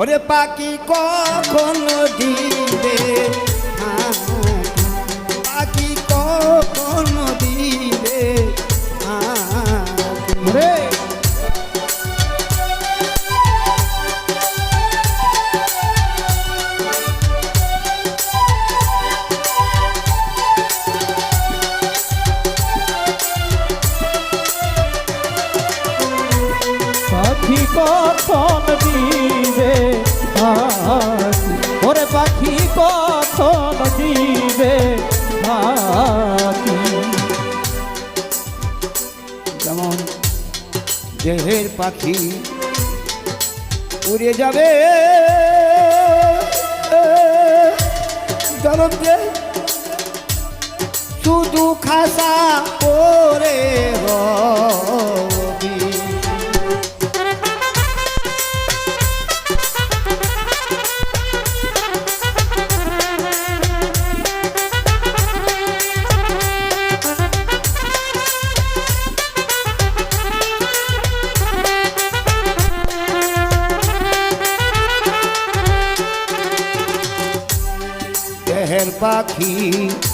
ওরে পাখি কখন দিবে? পাখি কখন দিবে? পাখি কখন দিবে? ওরে পাখি কখন দিবে যেমন দেহের পাখি উড়ে যাবে শুধু খাসা করে হবি পাখি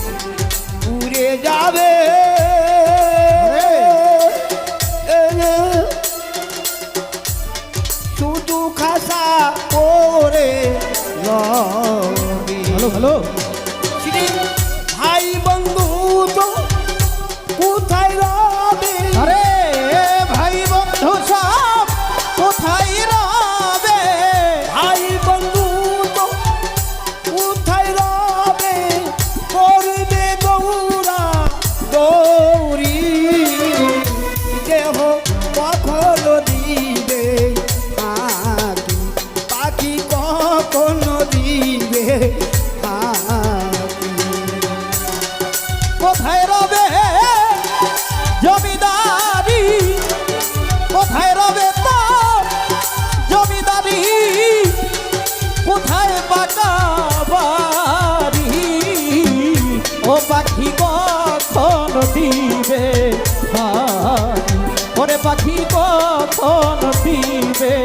দিবে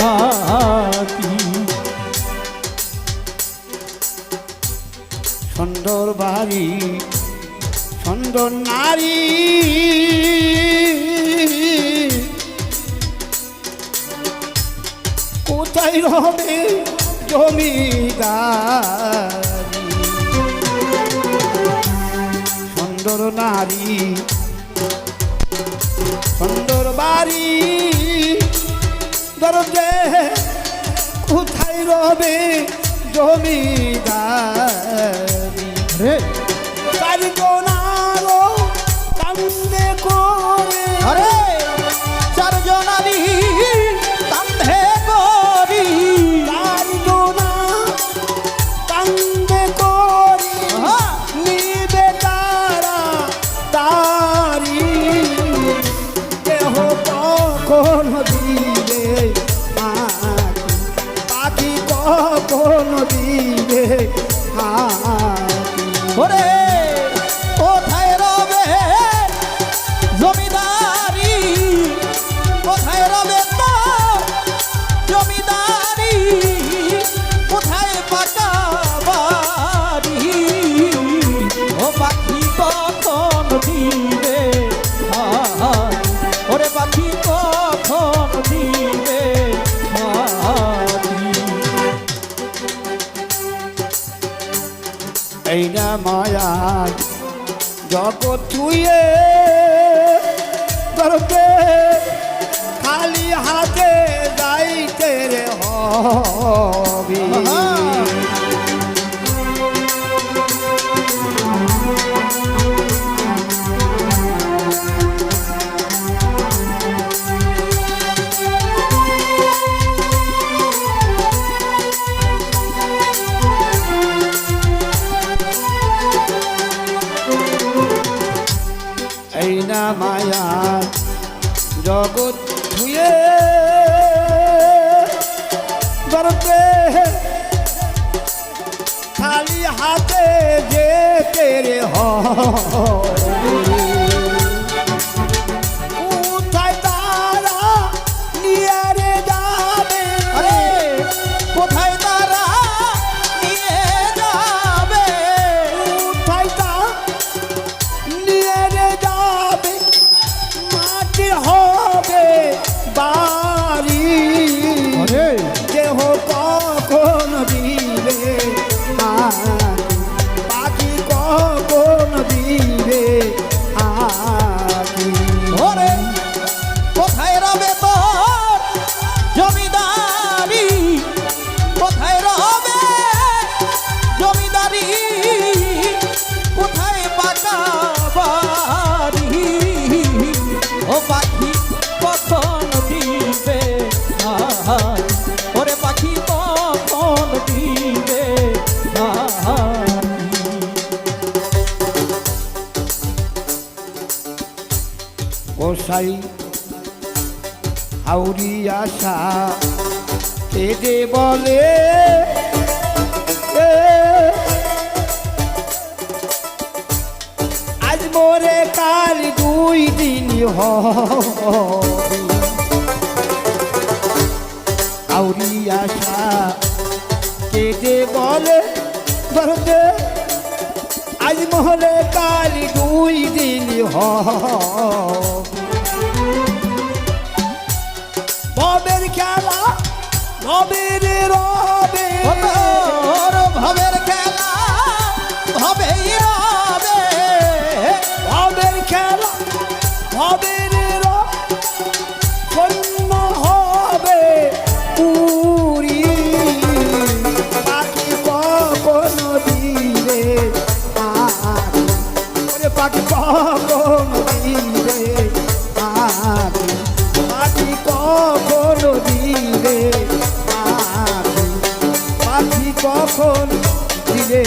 হাতি সুন্দর বাড়ি সুন্দর নারী। কোথায় রবে জমিদারি? সুন্দর নারী সুন্দর বাড়ি। দরজে কোথায় রবে জমিদারি? রে। চারিজনারও কান্দে করে। আরে। চারজন আলি কান্ধে করি। চারিজনা কান্দে করি। আহা! নিবে তারা তারি দেহ কখন দিবে? জগৎ ছুঁয়ে করতে খালি হাতে যাইতে রে হবে। আহা! এই না মায়া জগৎ ধুয়ে করবে খালি হাতে যেতে রে হবে 어. আউরি আশা কে যে বলে আজ মোরে কাল দুই দিন হবে ববের রবে তোর ভবের খেলা, ভবেই রবে। খেলা ববের রন্য হবে পুরি। পাখি কখন দিলে আরে পাখি কখন দিলে আরে কখন দিলে পাখি কখন দিলে